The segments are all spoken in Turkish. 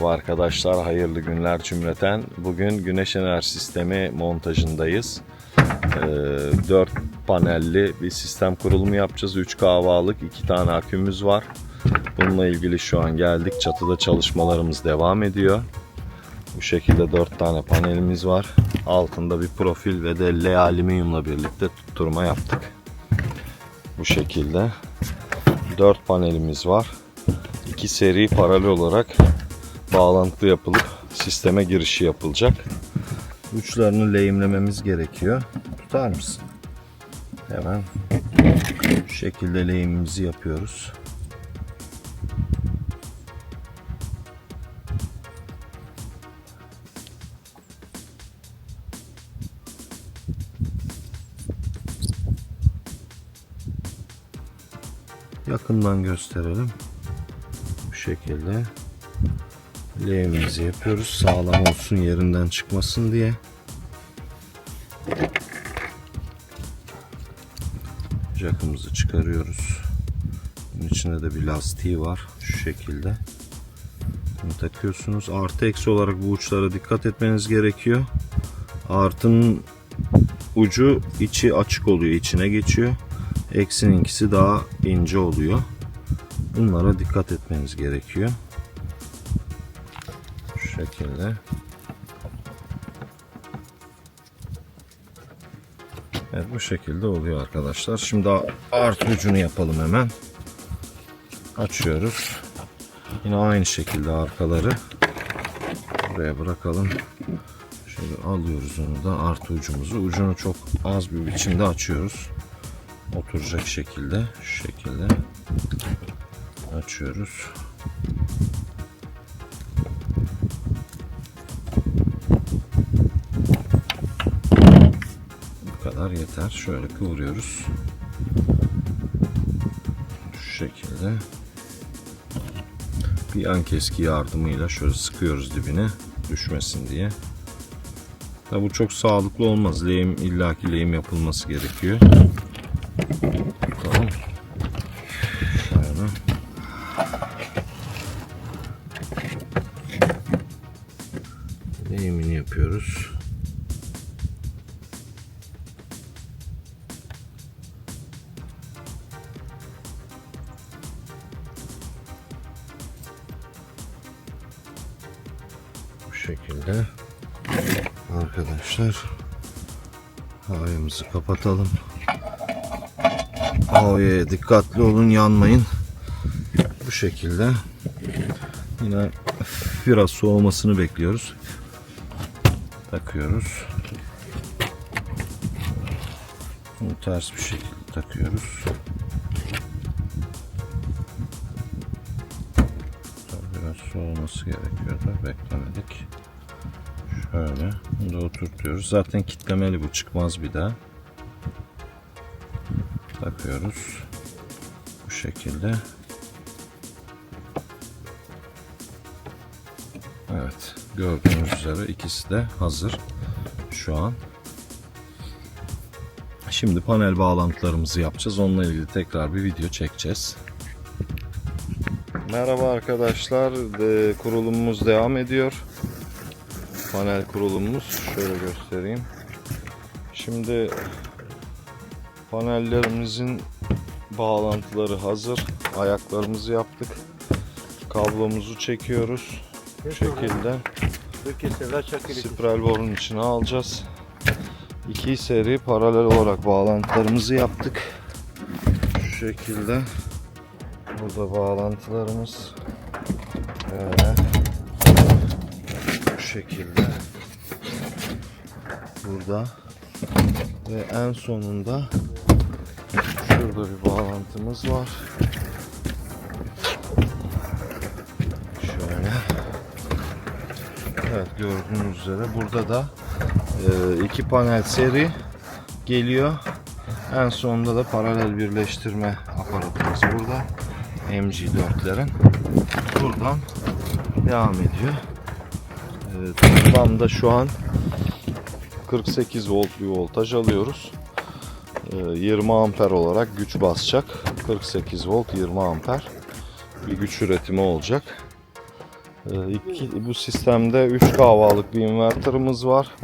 Merhaba arkadaşlar, hayırlı günler cümleten. Bugün güneş enerji sistemi montajındayız. 4 panelli bir sistem kurulumu yapacağız. 3 kahvalık, 2 tane akümüz var. Bununla ilgili şu an geldik. Çatıda çalışmalarımız devam ediyor. Bu şekilde 4 tane panelimiz var. Altında bir profil ve de L alüminyumla birlikte tutturma yaptık. Bu şekilde 4 panelimiz var. İki seri paralel olarak bağlantı yapılıp sisteme girişi yapılacak. Uçlarını lehimlememiz gerekiyor. Tutar mısın? Hemen şu şekilde lehimimizi yapıyoruz. Yakından gösterelim. Bu şekilde lehimimizi yapıyoruz. Sağlam olsun yerinden çıkmasın diye. Jackımızı çıkarıyoruz. Bunun içinde de bir lastiği var. Şu şekilde. Bunu takıyorsunuz. Artı eksi olarak bu uçlara dikkat etmeniz gerekiyor. Artının ucu içi açık oluyor. içine geçiyor. Eksininkisi daha ince oluyor. Bunlara dikkat etmeniz gerekiyor. Şekilde. Evet bu şekilde oluyor arkadaşlar. Şimdi artı ucunu yapalım hemen. Açıyoruz. Yine aynı şekilde arkaları buraya bırakalım. Şöyle alıyoruz onu da artı ucumuzu. Ucunu çok az bir biçimde açıyoruz. Oturacak şekilde şu şekilde açıyoruz. Kadar yeter. Şöyle kıvırıyoruz. Şu şekilde. Bir yan keski yardımıyla şöyle sıkıyoruz dibine düşmesin diye. Tabi bu çok sağlıklı olmaz. Lehim illaki lehim yapılması gerekiyor. Tamam. Şekilde arkadaşlar havayımızı kapatalım. Havaya dikkatli olun yanmayın. Bu şekilde yine biraz soğumasını bekliyoruz. Takıyoruz. Bunu ters bir şekilde takıyoruz. Soğuması gerekiyordu. Beklemedik. Şöyle. Bunu da oturtuyoruz. Zaten kitlemeli bu. Çıkmaz bir daha. Takıyoruz. Bu şekilde. Evet. Gördüğünüz üzere ikisi de hazır. Şu an. Şimdi panel bağlantılarımızı yapacağız. Onunla ilgili tekrar bir video çekeceğiz. Merhaba arkadaşlar. De, kurulumumuz devam ediyor. Panel kurulumumuz. Şöyle göstereyim. Şimdi panellerimizin bağlantıları hazır. Ayaklarımızı yaptık. Kablomuzu çekiyoruz. Bu şekilde spiral borunun içine alacağız. İki seri paralel olarak bağlantılarımızı yaptık. Şu şekilde. Burada bağlantılarımız. Böyle. Bu şekilde. Burada. Ve en sonunda şurada bir bağlantımız var. Şöyle. Evet gördüğünüz üzere burada da e, iki panel seri geliyor. En sonunda da paralel birleştirme aparatımız burada. MG4'lerin. Buradan devam ediyor. Toplamda şu an 48 volt bir voltaj alıyoruz. E, 20 amper olarak güç basacak. 48 volt 20 amper bir güç üretimi olacak. Ee, bu sistemde 3 kahvalık bir inverterimiz var.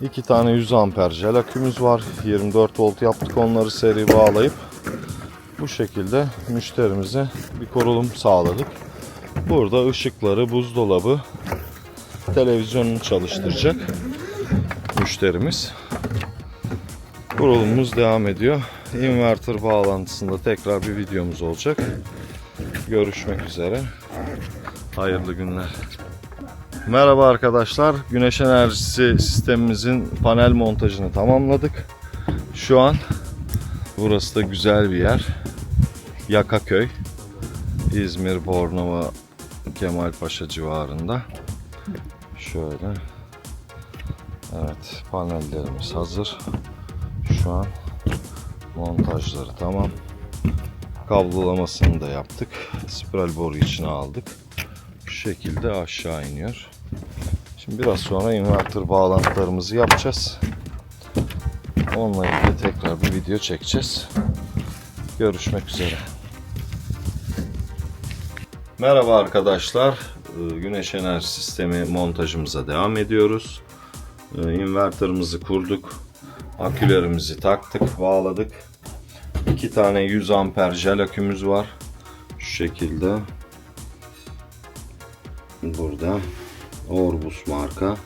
2 tane 100 amper jel akümüz var. 24 volt yaptık onları seri bağlayıp bu şekilde müşterimize bir korulum sağladık. Burada ışıkları, buzdolabı, televizyonunu çalıştıracak müşterimiz. Kurulumumuz devam ediyor. Inverter bağlantısında tekrar bir videomuz olacak. Görüşmek üzere. Hayırlı günler. Merhaba arkadaşlar. Güneş enerjisi sistemimizin panel montajını tamamladık. Şu an burası da güzel bir yer. Yakaköy. İzmir, Bornova, Kemalpaşa civarında. Şöyle. Evet, panellerimiz hazır. Şu an montajları tamam. Kablolamasını da yaptık. Spiral boru içine aldık. Şu şekilde aşağı iniyor. Şimdi biraz sonra inverter bağlantılarımızı yapacağız. Onunla ilgili tekrar bir video çekeceğiz. Görüşmek üzere. Merhaba arkadaşlar. Ee, Güneş enerji sistemi montajımıza devam ediyoruz. Ee, Inverterimizi kurduk. Akülerimizi taktık, bağladık. İki tane 100 amper jel akümüz var. Şu şekilde. Burada Orbus marka.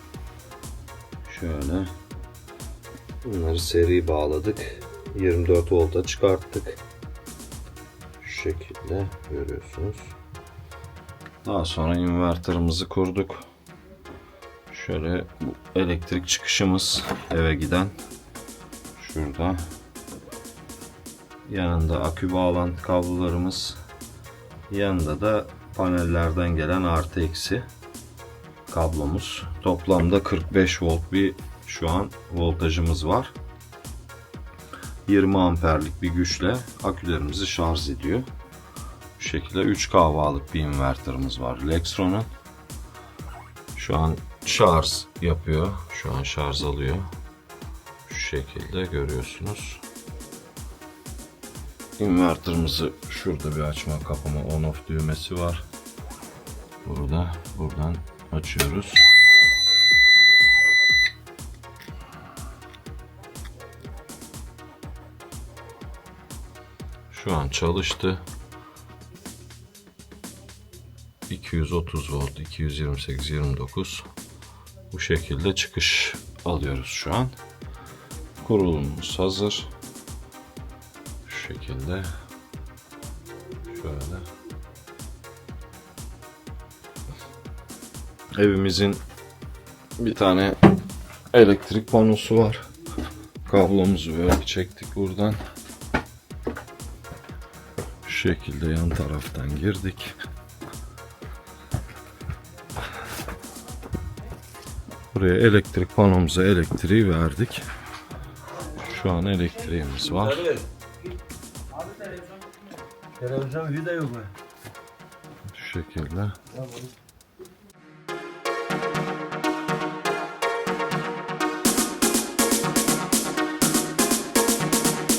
Şöyle. Bunları seri bağladık. 24 volta çıkarttık. Şu şekilde görüyorsunuz. Daha sonra inverterimizi kurduk. Şöyle bu elektrik çıkışımız eve giden. Şurada. Yanında akü bağlantı kablolarımız. Yanında da panellerden gelen artı eksi kablomuz. Toplamda 45 volt bir şu an voltajımız var. 20 amperlik bir güçle akülerimizi şarj ediyor. Şekilde 3 kahvalık bir inverterimiz var Lexron'un. Şu an şarj yapıyor. Şu an şarj alıyor. Şu şekilde görüyorsunuz. Inverter'ımızı şurada bir açma kapama on off düğmesi var. Burada buradan açıyoruz. Şu an çalıştı. 230 volt, 228, 29 bu şekilde çıkış alıyoruz şu an. Kurulumumuz hazır. Şu şekilde. Şöyle. Evimizin bir tane elektrik panosu var. Kablomuzu böyle çektik buradan. Şu şekilde yan taraftan girdik. Buraya elektrik panomuza elektriği verdik. Şu an elektriğimiz var. Televizyon vida yok? Şu şekilde.